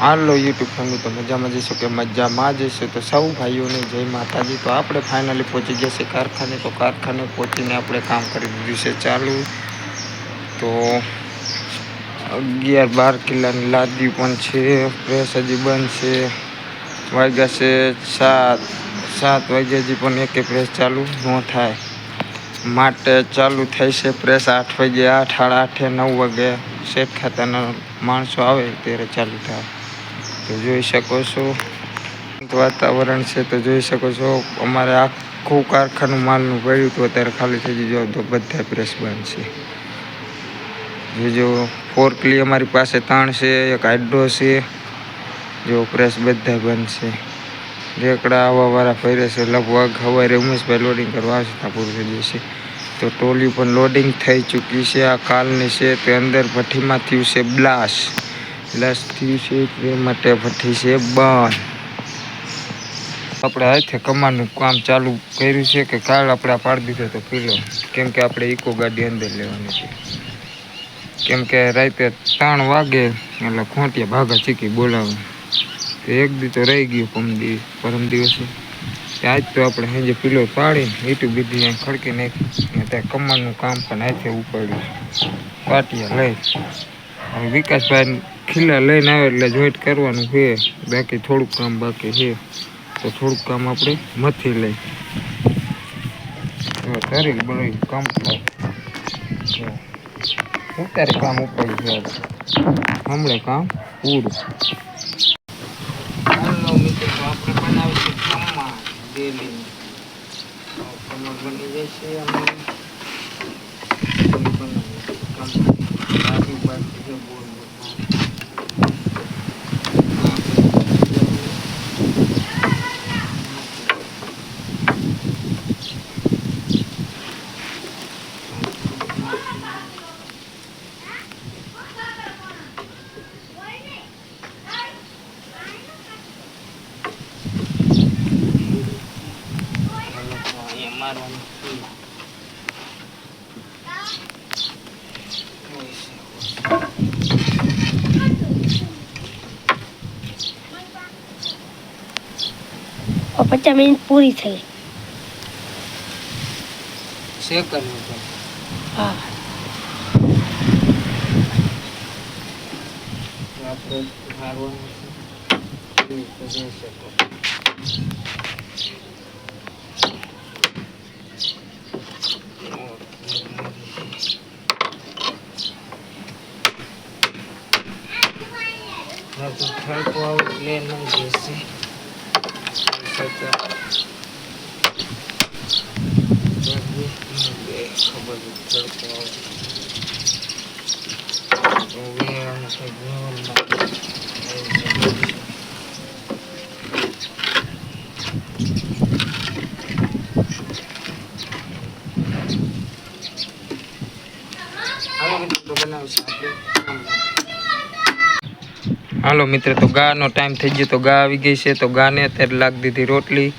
હાલો YouTube family, તો મજામાં જઈશું કે મજામાં જઈશું? તો સૌ ભાઈઓને જય માતાજી. તો આપણે ફાઇનલી પહોંચી ગયા છે કારખાને. તો કારખાને પહોંચીને આપણે કામ કરી દીધું છે ચાલુ. તો અગિયાર બાર કિલ્લાની લાદી પણ છે પ્રેસ હજી બંધ છે વાગ્યા છે સાત. સાત વાગ્યા હજી પણ એકે પ્રેસ ચાલુ ન થાય. માટે ચાલુ થઈ છે પ્રેસ આઠ વાગે આઠ, સાડા આઠે, નવ વાગે શેઠ ખાતાના માણસો આવે ત્યારે ચાલુ થાય. તો જોઈ શકો છો. વાતાવરણ છે તો જોઈ શકો છો, અમારે આખું કારખાનું માલનું પડ્યું હતું, અત્યારે ખાલી થઈ ગયું તો બધા પ્રેસ બંધ છે. જોજો ફોરકલી અમારી પાસે ત્રણ છે, એક હાઇડ્રો છે. જો પ્રેસ બધા બંધ છે. રેકડા આવવાવાળા ફરે છે. લગભગ સવારે ઉમેશભાઈ લોડિંગ કરવા આવશે પૂરું થઈ જશે. તો ટોલી પણ લોડિંગ થઈ ચૂકી છે. આ કાલની છે, તે અંદર ભઠ્ઠીમાં થયું છે બ્લાસ્ટ થયું છે એ માટે ભઠ્ઠી છે બંધ આપણે હાથે કમાનું કામ ચાલુ કર્યું છે કે કાલ આપણે પાડી દીધો તો પીલો. કેમ કે આપણે ઇકો ગાડી અંદર લેવાની છે. કેમ કે રાતે ત્રણ વાગે એટલે ખોંટિયા ભાગા ચીકી બોલાવે. તો એક દી તો રહી ગયું પરમ દિવસ પરમ દિવસે. આજ તો આપણે સાંજે પીલો પાડી, ઈટું અહીં ખડકી નાખી. અને ત્યાં કમાનું કામ પણ હાથે ઉપાડ્યું. પાટિયા લઈ. હવે વિકાસભાઈ ખીલા લઈને આવે એટલે જોઈન્ટ કરવાનું છે. બાકી થોડુંક કામ બાકી છે. તો થોડુંક કામ આપણે મથી લઈ. કરી બળી કામ અત્યારે કામ ઉપાડ્યું છે હમણાં કામ પૂરું. આપણે બનાવીશું ખમણ ડેલી ખમણ બની જશે અને બનાવીશું ખમણ. બાજુ બાજુ છે બોલ બોલ. હાલો તો છે. પચાસ મિનિટ પૂરી થઈ શેકવાનું છે. હા આપણે છે. એ તો જોઈ શકો. ના તો ખડકો આવે એટલે નહીં બેસે છતાં હાલો મિત્ર, તો ગાનો ટાઈમ થઈ ગયો, તો ગા આવી ગઈ છે, તો ગાને અત્યારે લાગી દીધી રોટલી.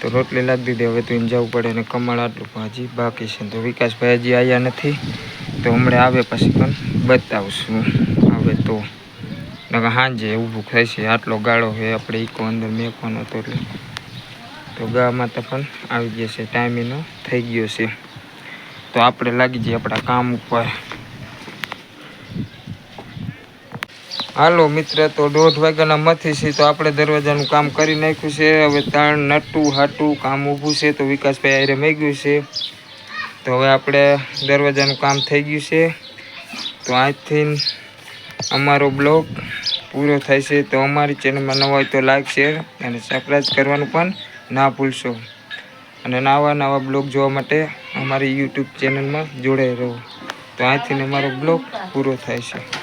તો રોટલી લાગી દીધી, હવે તો એને જવું પડે અને કમળ આટલું હજી બાકી છે. તો વિકાસભાઈ હજી આવ્યા નથી, તો હમણાં આવે પછી પણ બતાવશું. આવે તો. હાંજે ઊભું થાય છે, આટલો ગાળો છે, આપણે ઈકો અંદર મેકવાનો હતો એટલે. તો ગામાં તો પણ આવી ગયા છે, ટાઈમ એનો થઈ ગયો છે. તો આપણે લાગી જઈએ આપણા કામ ઉપર. હાલો મિત્ર, તો દોઢ વાગ્યાના મથી છે, તો આપણે દરવાજાનું કામ કરી નાખ્યું છે. હવે તાણ, નટું, હાટું, કામ ઊભું છે, તો વિકાસભાઈ આરે મેં ગયું છે. તો હવે આપણે દરવાજાનું કામ થઈ ગયું છે. તો આજથી અમારો બ્લોગ પૂરો થાય છે. તો અમારી ચેનલમાં નવા હોય તો લાઈક, શેર અને સબસ્ક્રાઈબ કરવાનું પણ ના ભૂલશો. અને નવા નવા બ્લોગ જોવા માટે અમારી યુટ્યુબ ચેનલમાં જોડાઈ રહો. તો અહીંથી અમારો બ્લોગ પૂરો થાય છે.